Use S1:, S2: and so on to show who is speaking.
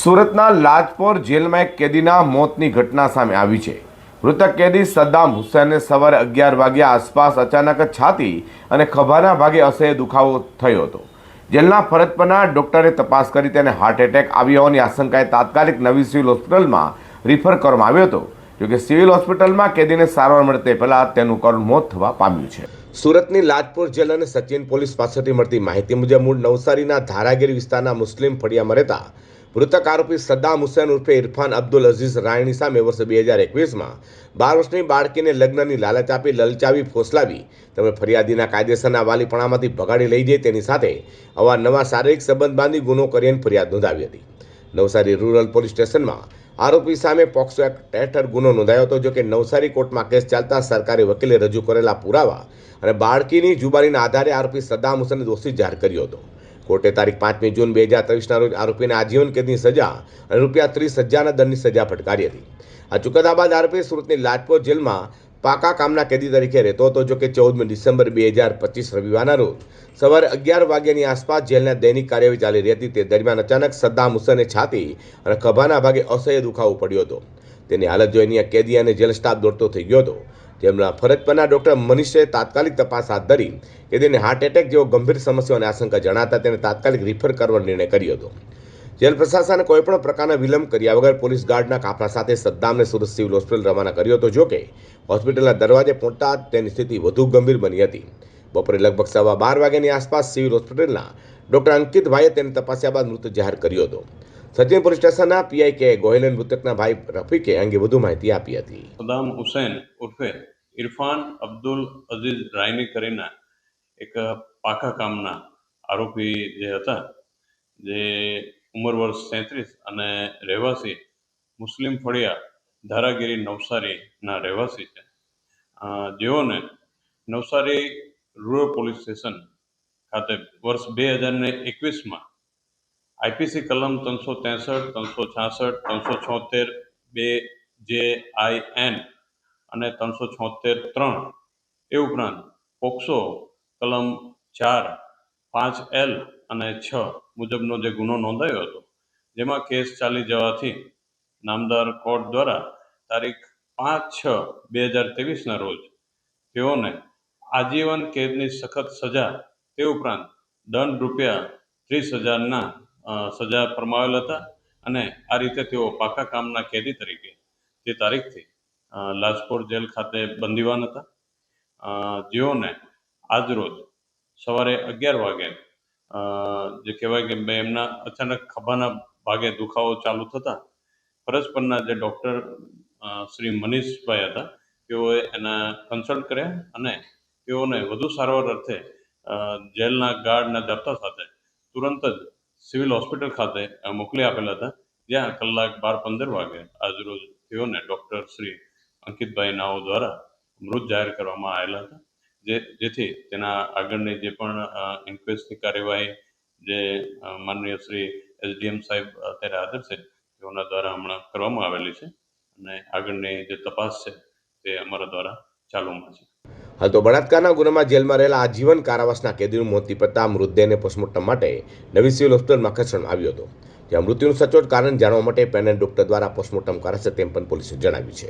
S1: સુરતના લાજપોર જેલમાં એક કેદીના મોતની ઘટના સામે આવી છે. મૃતક કેદી સદ્દામ હુસૈનને સવારે અગિયાર વાગ્યા આસપાસ અચાનક છાતી અને ખભાના ભાગે અસહ્ય દુખાવો થયો હતો. જેલના ફરજ પરના ડોક્ટરે તપાસ કરી તેને હાર્ટ એટેક આવી હોવાની આશંકાએ તાત્કાલિક નવી સિવિલ હોસ્પિટલમાં રિફર કરવામાં આવ્યો હતો. જોકે સિવિલ હોસ્પિટલમાં કેદીને સારવાર મળે તે પહેલાં તેનું કરુણ મોત થવા પામ્યું છે. સુરતની લાજપોર જેલ અને સચિન પોલીસ પાસેથી મળતી માહિતી મુજબ મૂળ નવસારીના ધારાગીર વિસ્તારના મુસ્લિમ ફળિયામાં રહેતા મૃતક આરોપી સદ્દામ હુસેન ઉર્ફે ઇરફાન અબ્દુલ અઝીઝ રાયણી સામે વર્ષ બે હજાર એકવીસમાં બાર વર્ષની બાળકીને લગ્નની લાલચ આપી લલચાવી ફોસલાવી, તેમણે ફરિયાદીના કાયદેસરના વાલીપણામાંથી ભગાડી લઈ જઈ તેની સાથે અવારનવાર શારીરિક સંબંધ બાંધી ગુનો કરીને ફરિયાદ નોંધાવી હતી. નવસારી રૂરલ પોલીસ સ્ટેશનમાં આરોપી સામે પોક્સો એક્ટ હેઠળ ગુનો નોંધાયો હતો, જોકે નવસારી કોર્ટમાં કેસ ચાલતા સરકારી વકીલે રજૂ કરેલા પુરાવા અને બાળકીની જુબાનીના આધારે આરોપી સદ્દામ હુસેને દોષી જાહેર કર્યો હતો. કોર્ટે તારીખ પાંચમી જૂન બે હજાર ત્રેવીસના રોજ આરોપીને આજીવન કેદની સજા અને રૂપિયા ત્રીસ હજારના દંડની સજા ફટકારી હતી. આ ચુકાદા બાદ આરોપી સુરતની લાજપોર જેલમાં પાકા કામના કેદી તરીકે રહેતો હતો જો કે ચૌદમી ડિસેમ્બર બે હજાર પચીસ રવિવારના રોજ સવારે અગિયાર વાગ્યાની આસપાસ જેલના દૈનિક કાર્યવાહી ચાલી રહી હતી. તે દરમિયાન અચાનક સદ્દામ હુસેને છાતી અને ખભાના ભાગે અસહ્ય દુખાવો પડ્યો હતો. તેની હાલત જોઈને કેદી અને જેલ સ્ટાફ દોડતો થઈ ગયો હતો. જેમના ફરજ પરના ડોક્ટર મનીષે તાત્કાલિક તપાસ હાથ ધરી કેદીને હાર્ટ એટેક જેવો ગંભીર સમસ્યાઓની આશંકા જણાતા તેને તાત્કાલિક રિફર કરવાનો નિર્ણય કર્યો હતો. જેલ પ્રશાસને કોઈપણ પ્રકારના વિલંબ કર્યા વગર પોલીસ ગાર્ડના કાફલા સાથે સદ્દામને સુરત સિવિલ હોસ્પિટલ રવાના કર્યો હતો. જોકે હોસ્પિટલના દરવાજે પહોંચતા તેની સ્થિતિ વધુ ગંભીર બની હતી. બપોરે લગભગ સવા બાર વાગ્યાની આસપાસ સિવિલ હોસ્પિટલના ડોક્ટર અંકિતભાઈએ તેને તપાસ્યા બાદ મૃત જાહેર કર્યો હતો. સચિન પોલીસ સ્ટેશનના પીઆઈ કે ગોહિલન મૃતકના ભાઈ રફીકે અંગે વધુ માહિતી આપી હતી.
S2: સદામ હુસૈન ઉર્ફે ઇરફાન અબ્દુલ અઝીઝ રાયની કરીને એક પાકા કામના આરોપી જે હતા, જે ઉંમર વર્ષ તેત્રીસ અને રહેવાસી મુસ્લિમ ફળિયા ધારાગીરી નવસારીના રહેવાસી છે. જેઓને નવસારી રૂરલ પોલીસ સ્ટેશન ખાતે વર્ષ બે હજાર ને એકવીસમાં આઈપીસી કલમ ત્રણસો ત્રેસઠ, ત્રણસો છાસઠ, ત્રણસો છોતેર, બે જે આઈ એન અને ત્રણસો છોતેર ત્રણ એ ઉપરાંત પોક્સો કલમ ચાર, પાંચ એલ અને છ મુજબનો જે ગુનો નોંધાયો હતો, જેમાં કેસ ચાલી જવાથી નામદાર કોર્ટ દ્વારા તારીખ પાંચ છ બે હજાર ત્રેવીસના રોજ તેઓને આજીવન કેદની સખત સજા તે ઉપરાંત દંડ રૂપિયા ત્રીસ હજારના સજા ફરમાવેલ હતા અને આ રીતે તેઓ પાકા કામના કેદી તરીકે તે તારીખથી લાજપોર જેલ ખાતે બંદીવાન હતા. જેઓને આજરોજ સવારે અગિયાર વાગે જે કહેવાય કે મેં એમના અચાનક ખભાના ભાગે દુખાવો ચાલુ થતા ફરજ પરના જે ડૉક્ટર શ્રી મનીષભાઈ હતા, તેઓએ એના કન્સલ્ટ કર્યા અને તેઓને વધુ સારવાર અર્થે જેલના ગાર્ડના જપ્તા સાથે તુરંત જ સિવિલ હોસ્પિટલ ખાતે મોકલી આપેલા હતા. જ્યાં કલાક બાર પંદર વાગે આજરોજ તેઓને ડૉક્ટર શ્રી અંકિતભાઈ નાઓ દ્વારા મૃત જાહેર કરવામાં આવેલા હતા. જે, જેથી તેના આગળની જે પણ ઇન્ક્વેસ્ટની કાર્યવાહી જે માનનીય શ્રી એસડીએમ સાહેબ અત્યારે હાજર છે, તેઓના દ્વારા હમણાં કરવામાં આવેલી છે અને આગળની જે તપાસ છે તે અમારા દ્વારા ચાલુમાં છે.
S1: હાલ તો બળાત્કારના ગુનામાં જેલમાં રહેલા આજીવન કારાવાસના કેદીનું મોત નીપજતા મૃતદેહને પોસ્ટમોર્ટમ માટે નવી સિવિલ હોસ્પિટલમાં ખસેડવામાં આવ્યો હતો. જ્યાં મૃત્યુનું સચોટ કારણ જાણવા માટે પેનલ ડોક્ટર દ્વારા પોસ્ટમોર્ટમ કરાશે તેમ પણ પોલીસે જણાવ્યું છે.